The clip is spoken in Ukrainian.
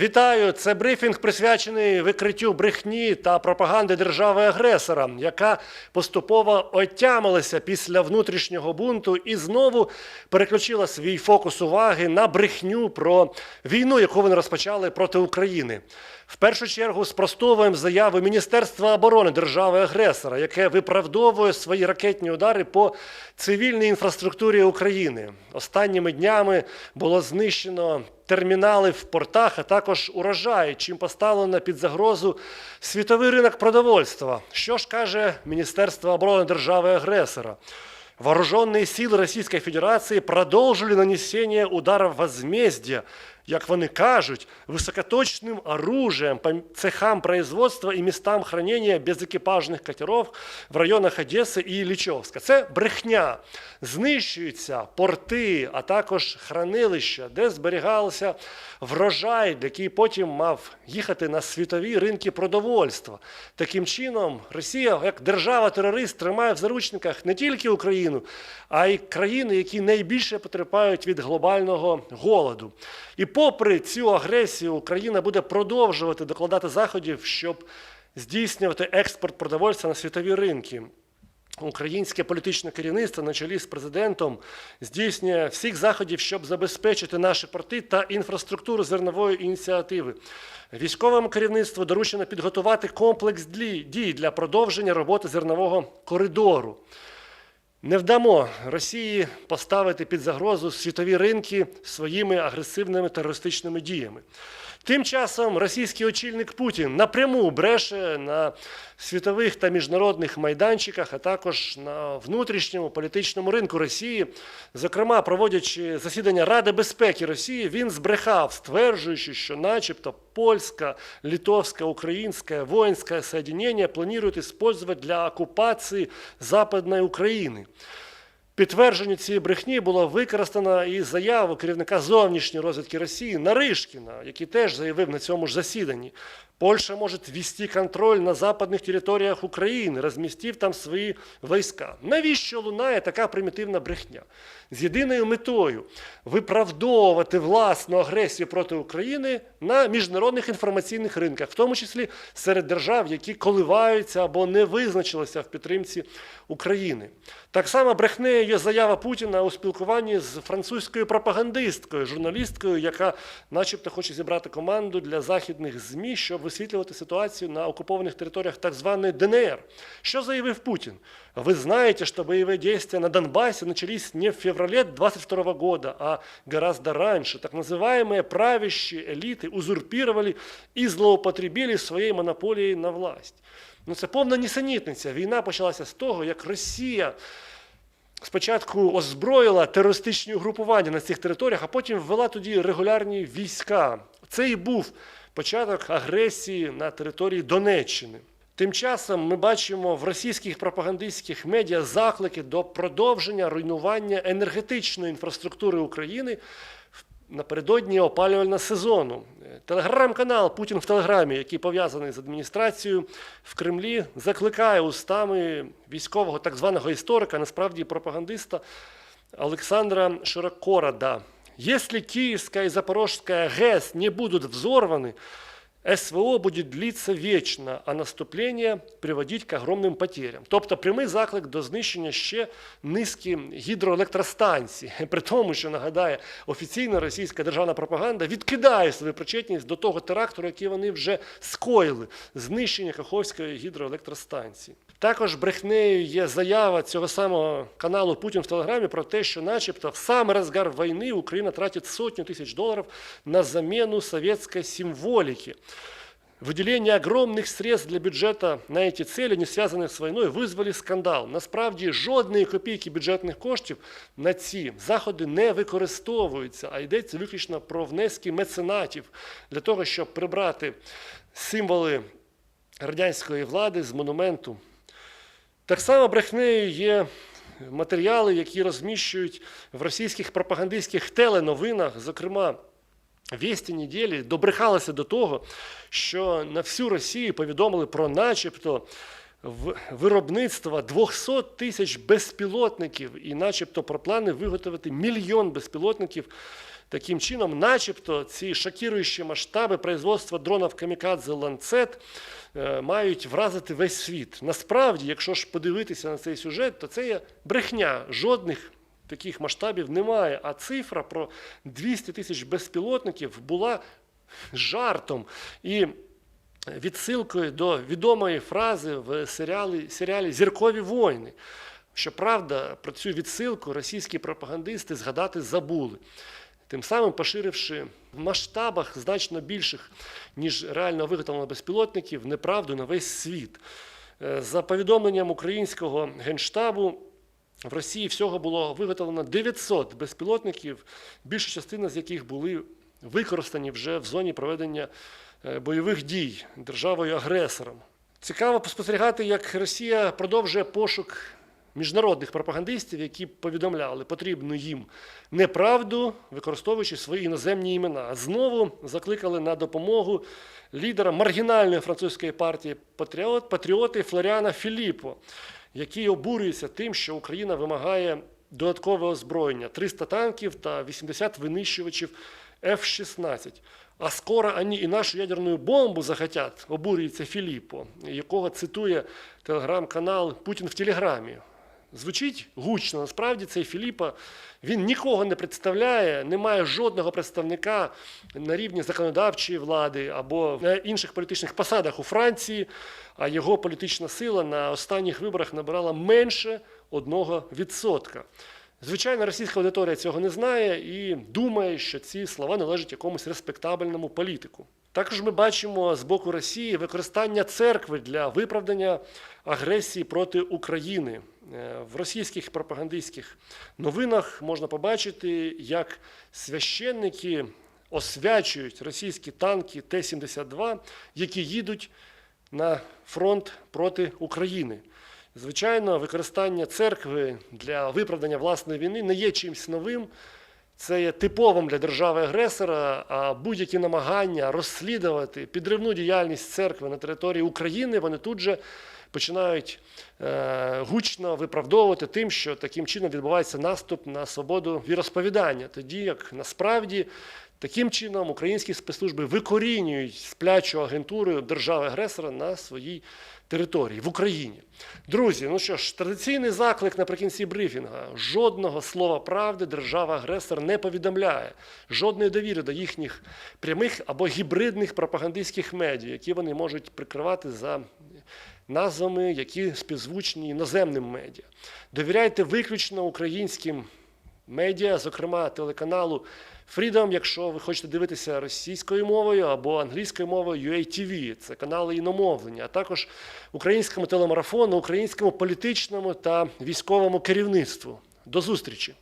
Вітаю! Це брифінг присвячений викриттю брехні та пропаганди держави-агресора, яка поступово отямилася після внутрішнього бунту і знову переключила свій фокус уваги на брехню про війну, яку вони розпочали проти України. В першу чергу спростовуємо заяви Міністерства оборони держави-агресора, яке виправдовує свої ракетні удари по цивільній інфраструктурі України. Останніми днями було знищено термінали в портах, а також урожай, чим поставлено під загрозу світовий ринок продовольства. Що ж каже Міністерство оборони держави-агресора? Вооруженные силы Российской Федерации продолжили нанесение ударов возмездия, як вони кажуть, високоточним оружием по цехам производства і містам хранения безекіпажних катеров в районах Одеси і Лічовська. Це брехня. Знищуються порти, а також хранилища, де зберігалося врожай, який потім мав їхати на світові ринки продовольства. Таким чином, Росія, як держава-терорист, тримає в заручниках не тільки Україну, а й країни, які найбільше потерпають від глобального голоду. І попри цю агресію, Україна буде продовжувати докладати заходів, щоб здійснювати експорт продовольства на світові ринки. Українське політичне керівництво на чолі з президентом здійснює всіх заходів, щоб забезпечити наші порти та інфраструктуру зернової ініціативи. Військовому керівництву доручено підготувати комплекс дій для продовження роботи зернового коридору. Не вдамо Росії поставити під загрозу світові ринки своїми агресивними терористичними діями. Тим часом російський очільник Путін напряму бреше на світових та міжнародних майданчиках, а також на внутрішньому політичному ринку Росії. Зокрема, проводячи засідання Ради безпеки Росії, він збрехав, стверджуючи, що, начебто, польська, литовська, українська воїнське соединення планують использовать для окупації Западної України. Підтвердженню цієї брехні була використана і заяву керівника зовнішньої розвідки Росії Наришкіна, який теж заявив на цьому ж засіданні. Польща може ввести контроль на западних територіях України, розмістив там свої війська. Навіщо лунає така примітивна брехня? З єдиною метою виправдовувати власну агресію проти України на міжнародних інформаційних ринках, в тому числі серед держав, які коливаються або не визначилися в підтримці України. Так само брехнею є заява Путіна у спілкуванні з французькою пропагандисткою, журналісткою, яка, начебто, хоче зібрати команду для західних ЗМІ, щоб висвітлювати ситуацію на окупованих територіях так званої ДНР. Що заявив Путін? Вы знаете, что боевые действия на Донбассе начались не в феврале 22 года, а гораздо раньше. Так называемые правящие элиты узурпировали и злоупотребили своєю монополією на власть. Ну це повна нісенітниця. Війна почалася з того, як Росія спочатку озброїла терористичні угрупування на цих територіях, а потім ввела тоді регулярні війська. Це і був початок агресії на території Донеччини. Тим часом ми бачимо в російських пропагандистських медіа заклики до продовження руйнування енергетичної інфраструктури України напередодні опалювального сезону. Телеграм-канал Путін в Телеграмі, який пов'язаний з адміністрацією в Кремлі, закликає устами військового так званого історика, насправді пропагандиста Олександра Широкорода. Если Киевская и Запорожская ГЭС не будут взорваны, СВО буде длиться вічно, а наступлення приводить к огромним потерям. Тобто прямий заклик до знищення ще низки гідроелектростанцій, при тому, що нагадає, офіційна російська державна пропаганда відкидає свою причетність до того теракту, який вони вже скоїли знищення Каховської гідроелектростанції. Також брехнею є заява цього самого каналу Путін в Телеграмі про те, що, начебто, в саме розгар війни Україна тратить сотню тисяч доларів на заміну совєтської символіки. Выделение огромных средств для бюджета на эти цели, не связанные з війною, визвали скандал. Насправді жодної копійки бюджетних коштів на ці заходи не використовуються, а йдеться виключно про внески меценатів для того, щоб прибрати символи радянської влади з монументу. Так само брехнею є матеріали, які розміщують в російських пропагандистських теленовинах, зокрема. Вісті неділі добрехалися до того, що на всю Росію повідомили про начебто виробництво 200 тисяч безпілотників і начебто про плани виготовити мільйон безпілотників Таким чином, начебто, ці шокіруючі масштаби производства дронів камікадзе ланцет е, мають вразити весь світ. Насправді, якщо ж подивитися на цей сюжет, то це є брехня. Жодних таких масштабів немає. А цифра про 200 тисяч безпілотників була жартом і відсилкою до відомої фрази в серіалі, серіалі Зіркові війни. Щоправда, про цю відсилку російські пропагандисти згадати забули, тим самим поширивши в масштабах значно більших, ніж реально виготовлено безпілотників, неправду на весь світ. Е, За повідомленням українського генштабу, в Росії всього було виготовлено 900 безпілотників, більша частина з яких були використані вже в зоні проведення е, бойових дій державою-агресором. Цікаво спостерігати, як Росія продовжує пошук міжнародних пропагандистів, які повідомляли потрібну їм неправду, використовуючи свої іноземні імена. Знову закликали на допомогу лідера маргінальної французької партії Патріот, патріоти Флоріана Філіппо, який обурюється тим, що Україна вимагає додаткове озброєння 300 танків та 80 винищувачів F-16. А скоро вони і нашу ядерну бомбу захотять, обурюється Філіппо, якого цитує телеграм-канал Путін в Телеграмі. Звучить гучно. Насправді цей Філіппа він нікого не представляє, не має жодного представника на рівні законодавчої влади або на інших політичних посадах у Франції. А його політична сила на останніх виборах набирала менше 1%. Звичайно, російська аудиторія цього не знає і думає, що ці слова належать якомусь респектабельному політику. Також ми бачимо з боку Росії використання церкви для виправдання агресії проти України. Е, В російських пропагандистських новинах можна побачити, як священники освячують російські танки Т-72, які їдуть на фронт проти України. Звичайно, використання церкви для виправдання власної війни не є чимось новим. Це є типовим для держави-агресора, а будь-які намагання розслідувати підривну діяльність церкви на території України, вони тут же починають е, гучно виправдовувати тим, що таким чином відбувається наступ на свободу віросповідання. Тоді як насправді таким чином українські спецслужби викорінюють сплячу агентуру держави-агресора на своїй території в Україні. Друзі, ну що ж, традиційний заклик наприкінці брифінга. Жодного слова правди держава-агресор не повідомляє, жодної довіри до їхніх прямих або гібридних пропагандистських медіа, які вони можуть прикривати за назвами, які співзвучні іноземним медіа. Довіряйте виключно українським медіа, зокрема телеканалу Freedom, якщо ви хочете дивитися російською мовою або англійською мовою UATV, це канали іномовлення, а також українському телемарафону, українському політичному та військовому керівництву. До зустрічі!